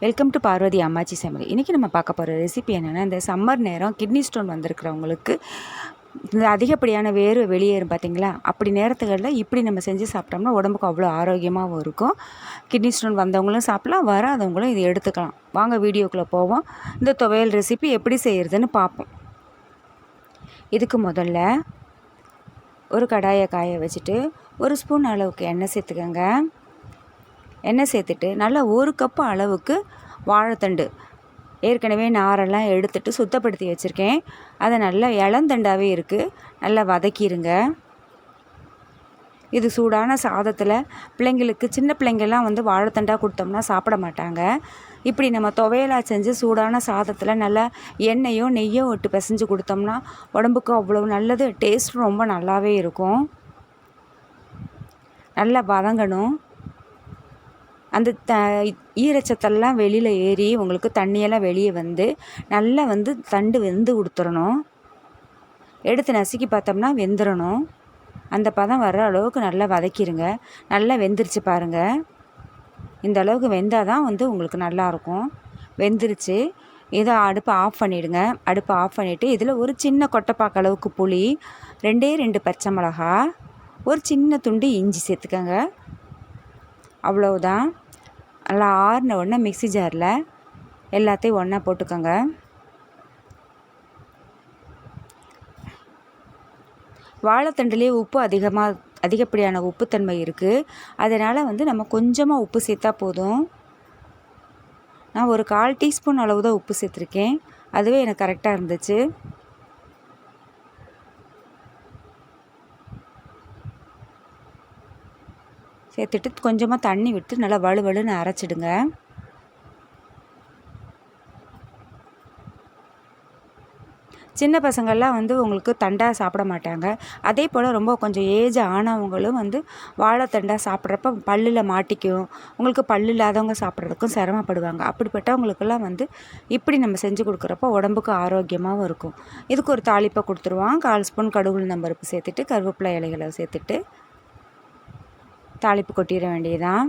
Welcome to Parvati அம்மாச்சி சமையல் இன்றைக்கி நம்ம பார்க்க போகிற ரெசிபி என்னென்னா இந்த சம்மர் நேரம் கிட்னி ஸ்டோன் வந்திருக்கிறவங்களுக்கு இந்த அதிகப்படியான வேர்வை வெளியேறும் பார்த்தீங்களா அப்படி நேரத்துகளில் இப்படி நம்ம செஞ்சு சாப்பிட்டோம்னா உடம்புக்கு அவ்வளோ ஆரோக்கியமாகவும் இருக்கும். கிட்னி ஸ்டோன் வந்தவங்களும் சாப்பிடலாம் வராதவங்களும் இதை எடுத்துக்கலாம். வாங்க வீடியோக்குள்ளே போவோம். இந்த துவையல் ரெசிபி எப்படி செய்கிறதுன்னு பார்ப்போம். இதுக்கு முதல்ல ஒரு கடாயை காய வச்சுட்டு ஒரு ஸ்பூன் அளவுக்கு எண்ணெய் சேர்த்துக்கோங்க. எண்ணெய் சேர்த்துட்டு நல்லா ஒரு கப்பு அளவுக்கு வாழைத்தண்டு. ஏற்கனவே நாரெல்லாம் எடுத்துட்டு சுத்தப்படுத்தி வச்சுருக்கேன். அதை நல்லா இளந்தண்டாகவே இருக்குது நல்லா வதக்கிடுங்க இது சூடான சாதத்தில் பிள்ளைங்களுக்கு சின்ன பிள்ளைங்கள்லாம் வந்து வாழைத்தண்டாக கொடுத்தோம்னா சாப்பிட மாட்டாங்க. இப்படி நம்ம துவையலாக செஞ்சு சூடான சாதத்தில் நல்லா எண்ணெயோ நெய்யோ விட்டு பிசைஞ்சு கொடுத்தோம்னா உடம்புக்கு அவ்வளோ நல்லது. டேஸ்ட் ரொம்ப நல்லாவே இருக்கும். நல்லா வதங்கணும். அந்த த ஈரச்சத்தெல்லாம் வெளியில் ஏறி உங்களுக்கு தண்ணியெல்லாம் வெளியே வந்து நல்லா வந்து தண்டு வெந்து கொடுத்துடணும் எடுத்து நசுக்கி பார்த்தோம்னா வெந்துடணும் அந்த பதம் வர்ற அளவுக்கு நல்லா வதக்கிடுங்க நல்லா வெந்துருச்சு பாருங்கள் இந்த அளவுக்கு வெந்தால் தான் வந்து உங்களுக்கு நல்லாயிருக்கும் வெந்துருச்சு. இதை அடுப்பை ஆஃப் பண்ணிவிடுங்க அடுப்பை ஆஃப் பண்ணிவிட்டு இதில் ஒரு சின்ன கொட்டைப்பாக்கு அளவுக்கு புளி ரெண்டே ரெண்டு பச்சை மிளகா ஒரு சின்ன துண்டு இஞ்சி சேர்த்துக்கோங்க. அவ்வளவுதான். நல்லா ஆறின உடனே மிக்சி ஜாரில் எல்லாத்தையும் ஒன்றா போட்டுக்கோங்க. வாழைத்தண்டுலேயே உப்பு அதிகமாக அதிகப்படியான உப்புத்தன்மை இருக்குது அதனால் வந்து நம்ம கொஞ்சமாக உப்பு சேர்த்தா போதும். நான் ஒரு கால் டீஸ்பூன் அளவு தான் உப்பு சேர்த்துருக்கேன். அதுவே எனக்கு கரெக்டாக இருந்துச்சு. சேர்த்துட்டு கொஞ்சமாக தண்ணி விட்டு நல்லா வலுவலுன்னு அரைச்சிடுங்க. சின்ன பசங்கள்லாம் வந்து உங்களுக்கு தண்டா சாப்பிட மாட்டாங்க. அதே போல் ரொம்ப கொஞ்சம் ஏஜ் ஆனவங்களும் வந்து வாழைத்தண்டாக சாப்பிட்றப்ப பல்லில் மாட்டிக்கும். உங்களுக்கு பல்லு இல்லாதவங்க சாப்பிட்றதுக்கும் சிரமப்படுவாங்க. அப்படிப்பட்டவங்களுக்கெல்லாம் வந்து இப்படி நம்ம செஞ்சு கொடுக்குறப்ப உடம்புக்கு ஆரோக்கியமாகவும் இருக்கும். இதுக்கு ஒரு தாளிப்பை கொடுத்துருவோம். கால் ஸ்பூன் கடுகுள் நம்பருப்பு சேர்த்துட்டு கருவேப்பிலை இலைகளை சேர்த்துட்டு தாளிப்பு கொட்டிட வேண்டியதான்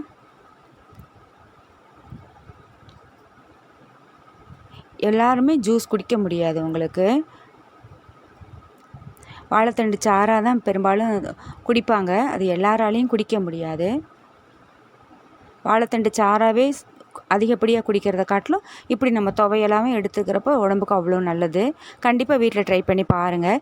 எல்லாருமே ஜூஸ் குடிக்க முடியாது உங்களுக்கு. வாழைத்தண்டு சாராக தான் பெரும்பாலும் குடிப்பாங்க. அது எல்லாராலையும் குடிக்க முடியாது. வாழைத்தண்டு சாராகவே அதிகப்படியாக குடிக்கிறத காட்டிலும் இப்படி நம்ம துவையெல்லாமே எடுத்துக்கிறப்போ உடம்புக்கு அவ்வளோ நல்லது. கண்டிப்பாக வீட்டில் ட்ரை பண்ணி பாருங்கள்